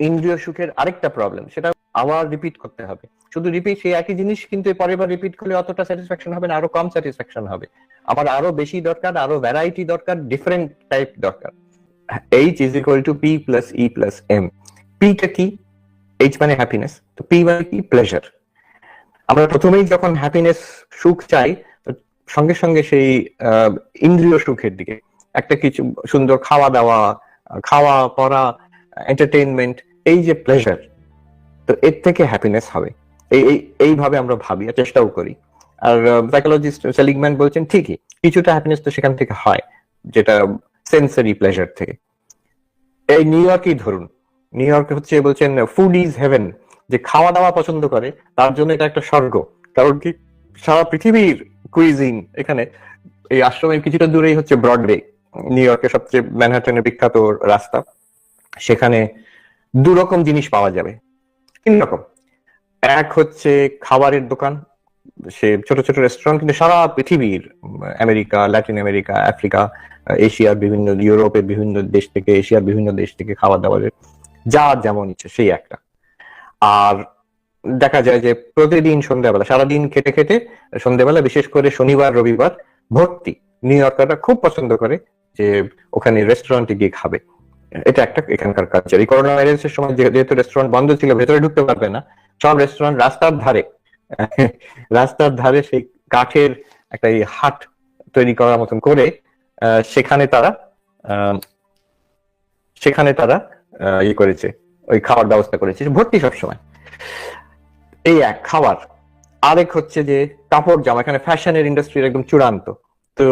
ইন্দ্রিয় সুখের আরেকটা প্রবলেম সেটা আবার রিপিট করতে হবে। শুধু রিপিট সেই একই জিনিস কিন্তু পরের বার রিপিট করলে অতটা স্যাটিসফ্যাকশন হবে না, আরও কম স্যাটিসফ্যাকশন হবে। আমার আরও বেশি দরকার, আরও ভ্যারাইটি দরকার ডিফারেন্ট টাইপ দরকার। H is equal to P plus E plus M পিটা কি? এইচ মানে হ্যাপিনেস তো পি মানে কি? প্লেজার আমরা প্রথমেই যখন হ্যাপিনেস সুখ চাই সঙ্গে সঙ্গে সেই ইন্দ্রিয় সুখের দিকে। একটা কিছু সুন্দর খাওয়া দাওয়া, খাওয়া, পড়া এন্টারটেইনমেন্ট এই যে প্লেজার তো এর থেকে হ্যাপিনেস হবে। এই, এই- এইভাবে আমরা ভাবি আর চেষ্টাও করি। আর সাইকোলজিস্ট সেলিগম্যান বলছেন, ঠিকই, কিছুটা হ্যাপিনেস তো সেখান থেকে হয়, যেটা সেন্সারি প্লেজার থেকে। এই নিউ ইয়র্কই ধরুন নিউ ইয়র্ক হচ্ছে বলছেন ফুড ইজ হেভেন যে খাওয়া দাওয়া পছন্দ করে, তার জন্য এটা একটা স্বর্গ। কারণ কি? সারা পৃথিবীর কুইজিন এখানে, এই আশ্রমের কিছুটা দূরেই হচ্ছে ব্রডওয়ে নিউ ইয়র্কের সবচেয়ে ম্যানহাটনের বিখ্যাত রাস্তা। সেখানে দু রকম জিনিস পাওয়া যাবে। তিন রকম। এক হচ্ছে খাবারের দোকান। সে ছোট ছোট রেস্টুরেন্ট কিন্তু সারা পৃথিবীর, আমেরিকা ল্যাটিন আমেরিকা আফ্রিকা এশিয়ার বিভিন্ন ইউরোপের বিভিন্ন দেশ থেকে এশিয়ার বিভিন্ন দেশ থেকে খাবার দাবারের যা যেমন ইচ্ছে, সেই একটা। আর দেখা যায় যে প্রতিদিন সন্ধ্যাবেলা, সারাদিন খেটে খেটে সন্ধ্যাবেলা, বিশেষ করে শনিবার, রবিবার, ভর্তি। নিউ ইয়র্কাররা খুব পছন্দ করে যে ওখানে রেস্টুরেন্টে গিয়ে খাবে। এটা একটা এখানকার কালচার এই করোনা ভাইরাসের সময় যেহেতু রেস্টুরেন্ট বন্ধ ছিল, ভেতরে ঢুকতে পারবে না। সব রেস্টুরেন্ট রাস্তার ধারে। রাস্তার ধারে সেই কাঠের একটা এই হাট তৈরি করার মতন করে সেখানে তারা সেখানে তারা ইয়ে করেছে, ওই খাওয়ার ব্যবস্থা করেছে। ভর্তি সবসময়। এই এক খাবার। আরেক হচ্ছে যে কাপড় জামা। এখানে ফ্যাশনের ইন্ডাস্ট্রির একদম চূড়ান্ত। তো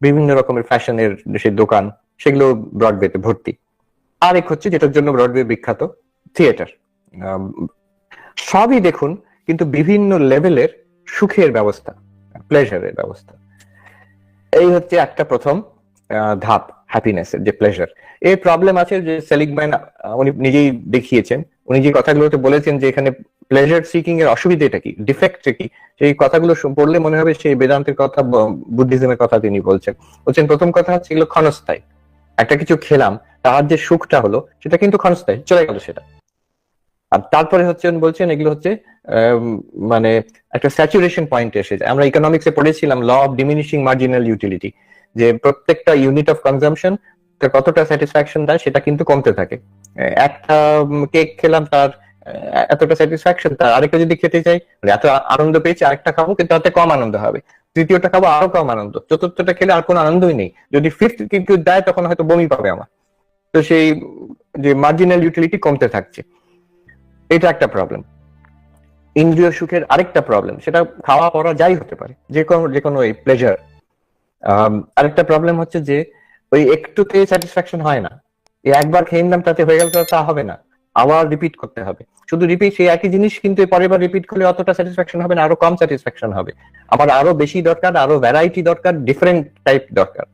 বিভিন্ন রকমের ফ্যাশনের সেই দোকান, সেগুলো ব্রডওয়েতে ভর্তি। আরেক হচ্ছে যেটার জন্য ব্রডওয়ে বিখ্যাত থিয়েটার। সবই দেখুন, কিন্তু বিভিন্ন লেভেলের সুখের ব্যবস্থা প্লেজারের ব্যবস্থা। এই হচ্ছে একটা প্রথম ধাপ হ্যাপিনেসের যে প্লেজার এর প্রবলেম আছে যে সেলিগম্যান উনি নিজেই দেখিয়েছেন। উনি যে কথাগুলোতে বলেছেন যে এখানে প্লেজার সিকিং এর অসুবিধাটা কি ডিফেক্ট কি, সেই কথাগুলো পড়লে মনে হবে সেই বেদান্তের কথা বুদ্ধিজমের কথা তিনি বলছেন। বলছেন, প্রথম কথা হচ্ছে এগুলো ক্ষণস্থায়ী। একটা কিছু খেলাম তার যে সুখটা হলো, সেটা কিন্তু ক্ষণস্থায়ী, চলে গেল সেটা। আর তারপরে হচ্ছে বলছেন, এগুলো হচ্ছে মানে একটা স্যাচুরেশন পয়েন্ট এসে যায়। আমরা ইকোনমিক্সে পড়েছিলাম law of diminishing marginal utility যে প্রত্যেকটা ইউনিট অফ কনজাম্পশন কতটা স্যাটিসফ্যাকশন দেয়, সেটা কিন্তু কমতে থাকে। একটা কেক খেলাম, তার এতটা স্যাটিসফ্যাকশন তার আরেকটা যদি খেতে চাই এত আনন্দ পেয়েছি, আরেকটা খাব, কিন্তু তাতে কম আনন্দ হবে। তৃতীয়টা খাব, আরও কম আনন্দ। চতুর্থটা খেলে আর কোনো আনন্দই নেই। যদি ফিফথ কিন্তু দেয়, তখন হয়তো বমি পাবে আমার। তো সেই যে মার্জিনাল ইউটিলিটি কমতে থাকছে। এটা একটা প্রবলেম ইন্দ্রিয় সুখের আরেকটা প্রবলেম সেটা খাওয়া, পড়া যাই হতে পারে, যে কোনো যে কোনো এই প্লেজার আরেকটা প্রবলেম হচ্ছে যে ওই একটুতে স্যাটিসফ্যাকশন হয় না। একবার খেয়ে নিলাম, তাতে হয়ে গেল, তা হবে না। আবার রিপিট করতে হবে। শুধু রিপিট সেই একই জিনিস কিন্তু পরের বার রিপিট করলে অতটা স্যাটিসফ্যাকশন হবে না, আরও কম স্যাটিসফ্যাকশন হবে। আমার আরও বেশি দরকার, আরও ভ্যারাইটি দরকার ডিফারেন্ট টাইপ দরকার।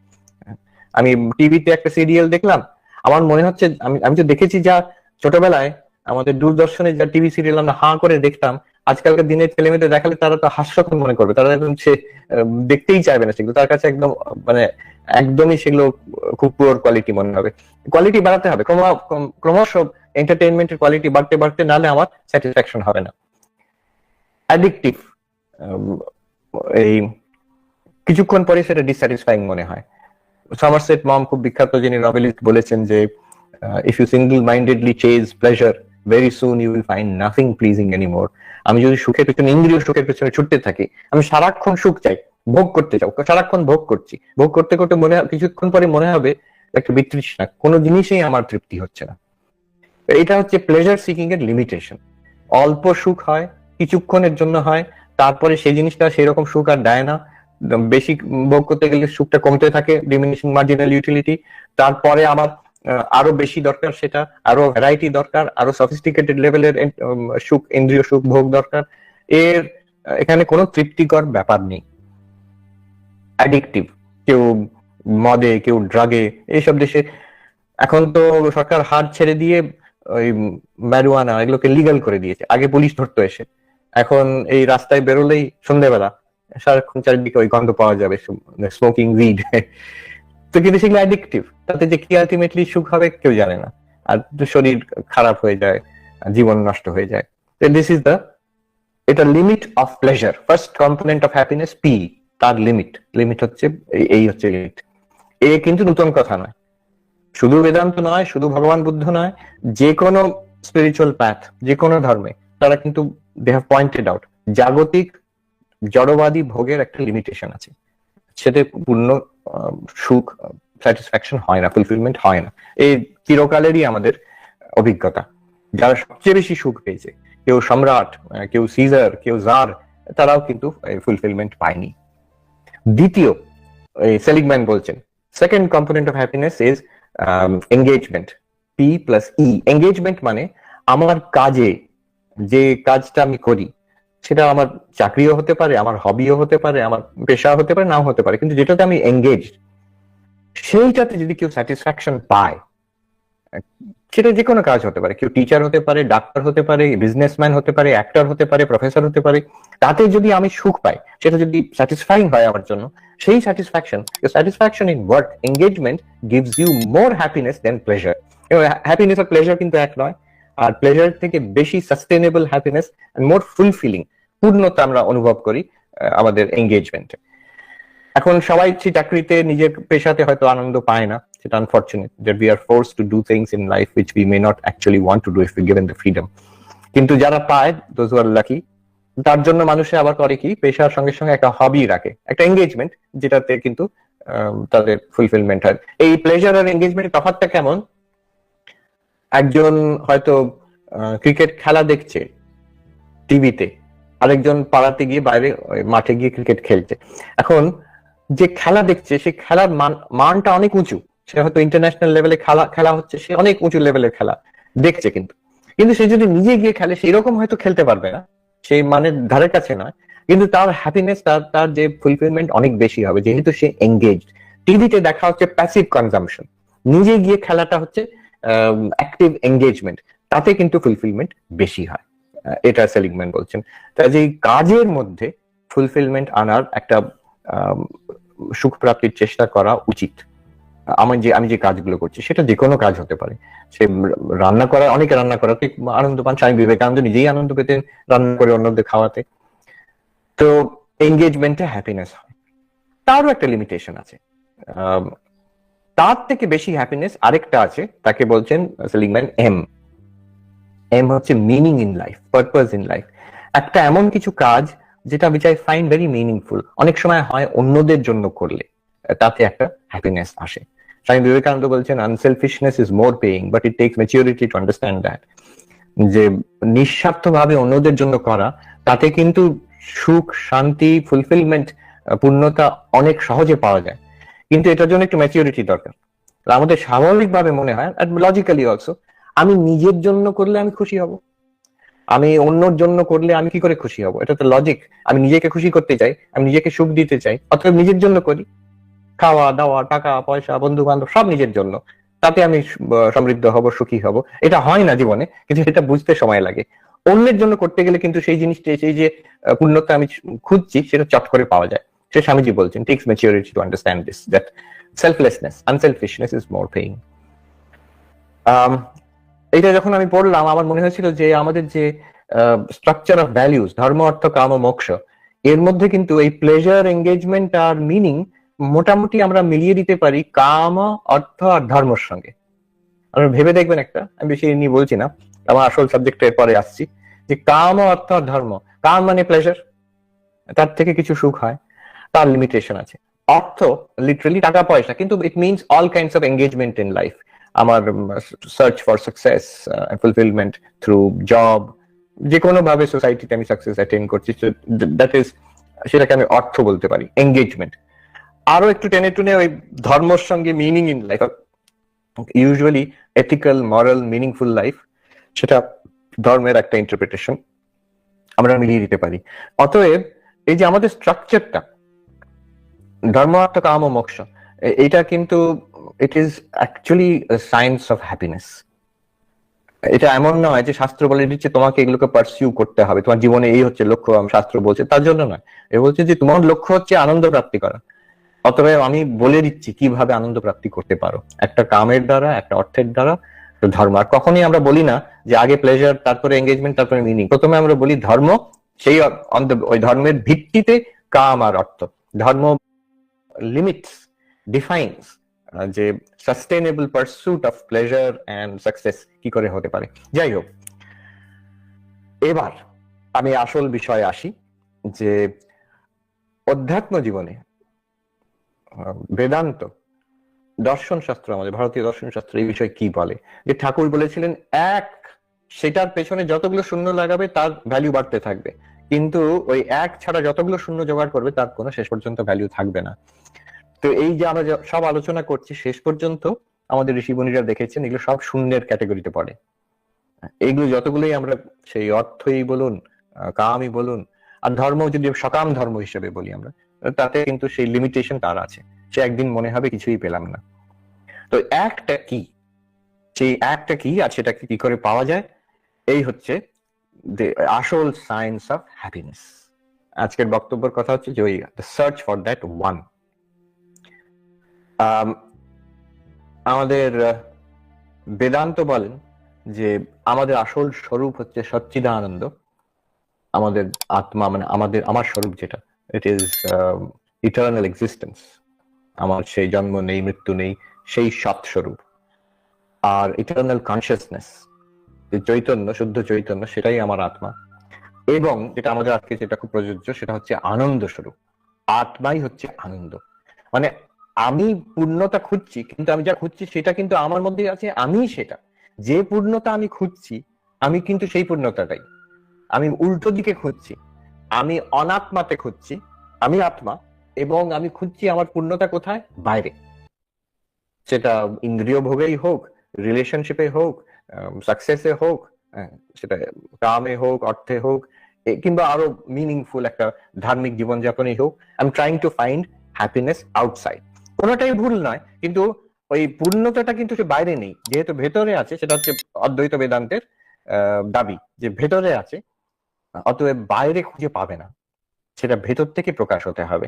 আমি টিভিতে একটা সিরিয়াল দেখলাম আমার মনে হচ্ছে, আমি আমি তো দেখেছি যা ছোটবেলায় আমাদের দূরদর্শনে যা টিভি সিরিয়াল আমরা হাঁ করে দেখতাম, আজকালকার দিনের ছেলে মেয়েদের দেখালে তারা তো হাস্যকর মনে করবে। তারা একদম সে দেখতেই চাইবে না সেগুলো। তার কাছে একদম মানে একদমই সেগুলো খুব পুয়ার কোয়ালিটি মনে হবে। কোয়ালিটি বাড়াতে হবে। ক্রম- ক্রম- ক্রমশ এন্টারটেনমেন্টের কোয়ালিটি বাড়তে বাড়তে নালে আমার স্যাটিসফ্যাকশন হবে না। অ্যাডিকটিভ এই, কিছুক্ষণ পরে সেটা ডিসস্যাটিসফাইং মনে হয়। সমারসেট মম খুব বিখ্যাত যিনি নভেলিস্ট বলেছেন যে if you single mindedly chase pleasure very soon you will find nothing pleasing anymore আমি যদি সুখের পেছনে, ইন্দ্রিয় সুখের পেছনে ছুটতে থাকি, আমি সারাক্ষণ সুখ চাই, ভোগ করতে চাও সারাক্ষণ ভোগ করছি। ভোগ করতে করতে মনে কিছুক্ষণ পরে মনে হবে, একটা বিতৃষ্ণা, কোনো জিনিসেই আমার তৃপ্তি হচ্ছে না। এটা হচ্ছে প্লেজার সিকিং এর লিমিটেশন অল্প সুখ হয়, কিছুক্ষণের জন্য হয়, তারপরে সেই জিনিসটা সেই রকম সুখ আর দেয় না। বেশি ভোগ করতে গেলে সুখটা কমতে থাকে ডিমিনিশিং মার্জিনাল ইউটিলিটি তারপরে আমার আরও বেশি দরকার সেটা, আরও ভ্যারাইটি দরকার, আরও সফিস্টিকেটেড লেভেলের সুখ, ইন্দ্রিয় সুখ, ভোগ দরকার। এর এখানে কোনো তৃপ্তিকর ব্যাপার নেই। অ্যাডিকটিভ কেউ মদে, কেউ ড্রাগে এইসব দেশে। এখন তো সরকার হাত ছেড়ে দিয়ে ওই ম্যারুয়ানা এগুলোকে লিগাল করে দিয়েছে। আগে পুলিশ ধরতো এসে। এখন এই রাস্তায় বেরোলেই সন্ধ্যেবেলা সারাক্ষণ চারিদিকে ওই গন্ধ পাওয়া যাবে স্মোকিং উইড তো কিন্তু সেগুলো অ্যাডিকটিভ তাতে যে কি আলটিমেটলি সুখ হবে কেউ জানে না। আর শরীর খারাপ হয়ে যায় জীবন নষ্ট হয়ে যায়। দিস ইজ দ্য এটা limit of pleasure first component of happiness P তার লিমিট লিমিট হচ্ছে, এই- এই হচ্ছে লিমিট এ কিন্তু নতুন কথা নয়। শুধু বেদান্ত নয়, শুধু ভগবান বুদ্ধ নয়, যে কোনো স্পিরিচুয়াল প্যাথ যে কোনো ধর্মে, তারা কিন্তু দে হ্যাভ পয়েন্টেড আউট জাগতিক জড়বাদী ভোগের একটা লিমিটেশন আছে। সেটা পূর্ণ সুখ স্যাটিসফ্যাকশন হয় না ফুলফিলমেন্ট হয় না। এই চিরকালেরই আমাদের অভিজ্ঞতা। যারা সবচেয়ে বেশি সুখ পেয়েছে, কেউ সম্রাট কেউ সিজার কেউ জার তারাও কিন্তু ফুলফিলমেন্ট পায়নি। দ্বিতীয়, এই সেলিগম্যান বলছেন second component of happiness is engagement P plus E engagement মানে আমার কাজে, যে কাজটা আমি করি সেটা আমার চাকরিও হতে পারে আমার হবিও হতে পারে আমার পেশা হতে পারে নাও হতে পারে কিন্তু যেটাতে আমি এঙ্গেজ সেইটাতে যদি কেউ স্যাটিসফ্যাকশন পায় সেটা যে কোনো কাজ হতে পারে কেউ টিচার হতে পারে ডাক্তার হতে পারে বিজনেসম্যান হতে পারে অ্যাক্টর হতে পারে প্রফেসর হতে পারে তাতে যদি আমি সুখ পাই সেটা যদি স্যাটিসফাইং হয় আমার জন্য সেই satisfaction satisfaction in work engagement gives you more happiness than pleasure happiness R pleasure কিন্তু এক নয় আর প্লেজার থেকে বেশি সাস্টেনেবল হ্যাপিনেস মোর ফুলফিলিং পূর্ণতা আমরা অনুভব করি আমাদের এঙ্গেজমেন্টে এখন সবাই সেই চাকরিতে নিজের পেশাতে হয়তো আনন্দ পায় না। সেটা unfortunate that we are force to do things in life which we may not actually want to do if we given the freedom কিন্তু যারা পায় দোজ আর লাকি তার জন্য মানুষে আবার করে কি, পেশার সঙ্গে সঙ্গে একটা হবি রাখে, একটা এঙ্গেজমেন্ট যেটাতে কিন্তু তাদের ফুলফিলমেন্ট হয়। এই প্লেজার আর এঙ্গেজমেন্টের তফাৎটা কেমন? একজন হয়তো ক্রিকেট খেলা দেখছে টিভিতে আরেকজন পাড়াতে গিয়ে বাইরে মাঠে গিয়ে ক্রিকেট খেলছে। এখন যে খেলা দেখছে, সেই খেলার মান, মানটা অনেক উঁচু। সে হয়তো ইন্টারন্যাশনাল লেভেলে খেলা খেলা হচ্ছে, সে অনেক উঁচু লেভেলের খেলা দেখছে কিন্তু। কিন্তু সে যদি নিজে গিয়ে খেলে সেই রকম হয়তো খেলতে পারবে না। সেই মানের ধারের কাছে নয়। কিন্তু তার হ্যাপিনেস তার যে ফুলফিলমেন্ট অনেক বেশি হবে। যেহেতু সে এঙ্গেজ টিভিতে দেখা হচ্ছে প্যাসিভ কনজামশন নিজে গিয়ে খেলাটা হচ্ছে অ্যাক্টিভ এঙ্গেজমেন্ট তাতে কিন্তু ফুলফিলমেন্ট বেশি হয়। এটা সেলিগম্যান বলছেন। কাজে কাজের মধ্যে ফুলফিলমেন্ট আনার একটা সুখ প্রাপ্তির চেষ্টা করা উচিত। আমার যে, আমি যে কাজগুলো করছি, সেটা যে কোনো কাজ হতে পারে। সে রান্না করা অনেকে রান্না করাতে আনন্দ পান, স্বামী বিবেকানন্দ নিজেই আনন্দ পেতেন রান্না করে অন্যদের খাওয়াতে। তো এঙ্গেজমেন্টে হ্যাপিনেস হয়। তারও একটা লিমিটেশন আছে। তার থেকে বেশি হ্যাপিনেস আরেকটা আছে, তাকে বলছেন সেলিংম্যান এম এম হচ্ছে meaning in life purpose in life একটা এমন কিছু কাজ যেটা which I find very meaningful অনেক সময় হয় অন্যদের জন্য করলে, তাতে একটা হ্যাপিনেস আসে। স্বামী বিবেকানন্দ বলছেন unselfishness is more paying but it takes maturity to understand that যে নিঃস্বার্থভাবে অন্যদের জন্য করা, তাতে কিন্তু সুখ, শান্তি ফুলফিলমেন্ট পূর্ণতা অনেক সহজে পাওয়া যায়। কিন্তু এটার জন্য একটু ম্যাচিউরিটি দরকার। আমাদের স্বাভাবিকভাবে মনে হয় লজিক্যালি অলসো আমি নিজের জন্য করলে আমি খুশি হব। আমি অন্যর জন্য করলে আমি কি করে খুশি হব? এটা তো লজিক আমি নিজেকে খুশি করতে চাই, আমি নিজেকে সুখ দিতে চাই অথবা নিজের জন্য করি। খাওয়া, দাওয়া, টাকা, পয়সা বন্ধু বান্ধব সব নিজের জন্য। তাতে আমি সমৃদ্ধ হব, সুখী হব। এটা হয় না জীবনে, কিন্তু এটা বুঝতে সময় লাগে। অন্যের জন্য করতে গেলে কিন্তু সেই জিনিসটা, সেই যে পূর্ণতা আমি খুঁজছি, সেটা চট করে পাওয়া যায়। সে স্বামীজি বলছেন takes maturity to understand this that selflessness unselfishness is more paying এটা যখন আমি পড়লাম, আমার মনে হয়েছিল যে আমাদের যে স্ট্রাকচার অফ ভ্যালিউজ ধর্ম, অর্থ, কাম ও মোক্ষ, এর মধ্যে কিন্তু এই প্লেজার এঙ্গেজমেন্ট আর মিনিং মোটামুটি আমরা মিলিয়ে দিতে পারি কাম, অর্থ আর ধর্মের সঙ্গে। আমরা ভেবে দেখবেন একটা, আমি বেশি নিয়ে বলছি না, আমার আসল সাবজেক্টের পরে আসছি, যে কাম, অর্থ আর ধর্ম, কাম মানে প্লেজার তার থেকে কিছু সুখ হয়, তার লিমিটেশন আছে। অর্থ লিটারালি টাকা, পয়সা, কিন্তু it means all kinds of engagement in life আমার search for success fulfilment through job যে কোনো ভাবে সোসাইটিতে আমি সাকসেস অ্যাটেন্ড করছি দ্যাট ইজ সেটাকে আমি অর্থ বলতে পারি এঙ্গেজমেন্ট আরও একটু টেনে টুনে ওই ধর্মর সঙ্গে meaning in life usually ethical moral meaningful life সেটা ধর্মের একটা ইন্টারপ্রিটেশন আমরা মিলিয়ে দিতে পারি। অতএব, এই যে আমাদের স্ট্রাকচারটা ধর্ম অর্থ কাম ও মোক্ষ, এ- এটা কিন্তু it is actually science of happiness এটা এমন নয় যে শাস্ত্র বলে দিচ্ছে, তোমাকে এগুলোকে পারসিউ করতে হবে। তোমার জীবনে এই হচ্ছে লক্ষ্য শাস্ত্র বলছে, তার জন্য নয়। এ বলছে যে তোমার লক্ষ্য হচ্ছে আনন্দ প্রাপ্তি করা। অতএব আমি বলে দিচ্ছি কীভাবে আনন্দ প্রাপ্তি করতে পারো। একটা কামের দ্বারা, একটা অর্থের দ্বারা ধর্ম। আর কখনই আমরা বলি না যে আগে প্লেজার তারপরে এঙ্গেজমেন্ট তারপরে মিনিং প্রথমে আমরা বলি ধর্ম, সেই ওই ধর্মের ভিত্তিতে কাম আর অর্থ। ধর্ম লিমিটস ডিফাইন্স যে sustainable pursuit of pleasure and success কি করে হতে পারে? যাই হোক, এবার আমি আসল বিষয়ে আসি যে অধ্যাত্ম জীবনে বেদান্ত, দর্শন শাস্ত্র আমাদের, ভারতীয় দর্শন শাস্ত্র এই বিষয়ে কি বলে? যে ঠাকুর বলেছিলেন, এক, সেটার পেছনে যতগুলো শূন্য লাগাবে, তার ভ্যালু বাড়তে থাকবে। কিন্তু ওই এক ছাড়া যতগুলো শূন্য জোগাড় করবে, তার কোনো শেষ পর্যন্ত ভ্যালু থাকবে না। তো এই যে আমরা সব আলোচনা করছি, শেষ পর্যন্ত আমাদের ঋষি ঋষিমণিরা দেখেছেন, এগুলো সব শূন্যের ক্যাটাগরিতে পড়ে। এগুলো যতগুলোই আমরা সেই অর্থই বলুন কামই বলুন, আর ধর্ম যদি সকাম ধর্ম হিসেবে বলি আমরা, তাতে কিন্তু সেই লিমিটেশন তার আছে। সে একদিন মনে হবে কিছুই পেলাম না। তো একটা কি? সেই একটা কি, আর সেটাকে কি করে পাওয়া যায়? এই হচ্ছে আসল সায়েন্স অফ হ্যাপিনেস আজকের বক্তব্যের কথা হচ্ছে যে ওই সার্চ ফর দ্যাট ওয়ান আমাদের বেদান্ত বলেন যে আমাদের আসল স্বরূপ হচ্ছে সচ্চিদানন্দ। আমাদের আত্মা মানে আমাদের, আমার স্বরূপ যেটা ইট ইজ ইটার্নাল এক্সিস্টেন্স আমার সেই জন্ম নেই, মৃত্যু নেই, সেই সৎ স্বরূপ। আর ইটার্নাল কনসিয়াসনেস যে চৈতন্য, শুদ্ধ চৈতন্য, সেটাই আমার আত্মা। এবং যেটা আমাদের আজকে যেটা খুব প্রযোজ্য, সেটা হচ্ছে আনন্দ স্বরূপ। আত্মাই হচ্ছে আনন্দ। মানে আমি পূর্ণতা খুঁজছি কিন্তু আমি যা খুঁজছি সেটা কিন্তু আমার মধ্যে আছে আমি সেটা। যে পূর্ণতা আমি খুঁজছি আমি কিন্তু সেই পূর্ণতাটাই। আমি উল্টো দিকে খুঁজছি আমি অনাত্মাতে খুঁজছি আমি আত্মা এবং আমি খুঁজছি আমার পূর্ণতা কোথায়? বাইরে। সেটা ইন্দ্রিয় ভোগেই হোক রিলেশনশিপে হোক সাকসেসে হোক আহ, সেটা কামে হোক অর্থে হোক কিংবা আরও মিনিংফুল একটা ধার্মিক জীবনযাপনে হোক I am trying to find happiness outside কোনোটাই ভুল নয়, কিন্তু ওই পূর্ণতাটা কিন্তু সে বাইরে নেই। যেহেতু ভেতরে আছে, সেটা হচ্ছে অদ্বৈত বেদান্তের দাবি যে ভেতরে আছে, অতএব বাইরে খুঁজে পাবে না। সেটা ভেতর থেকে প্রকাশ হতে হবে।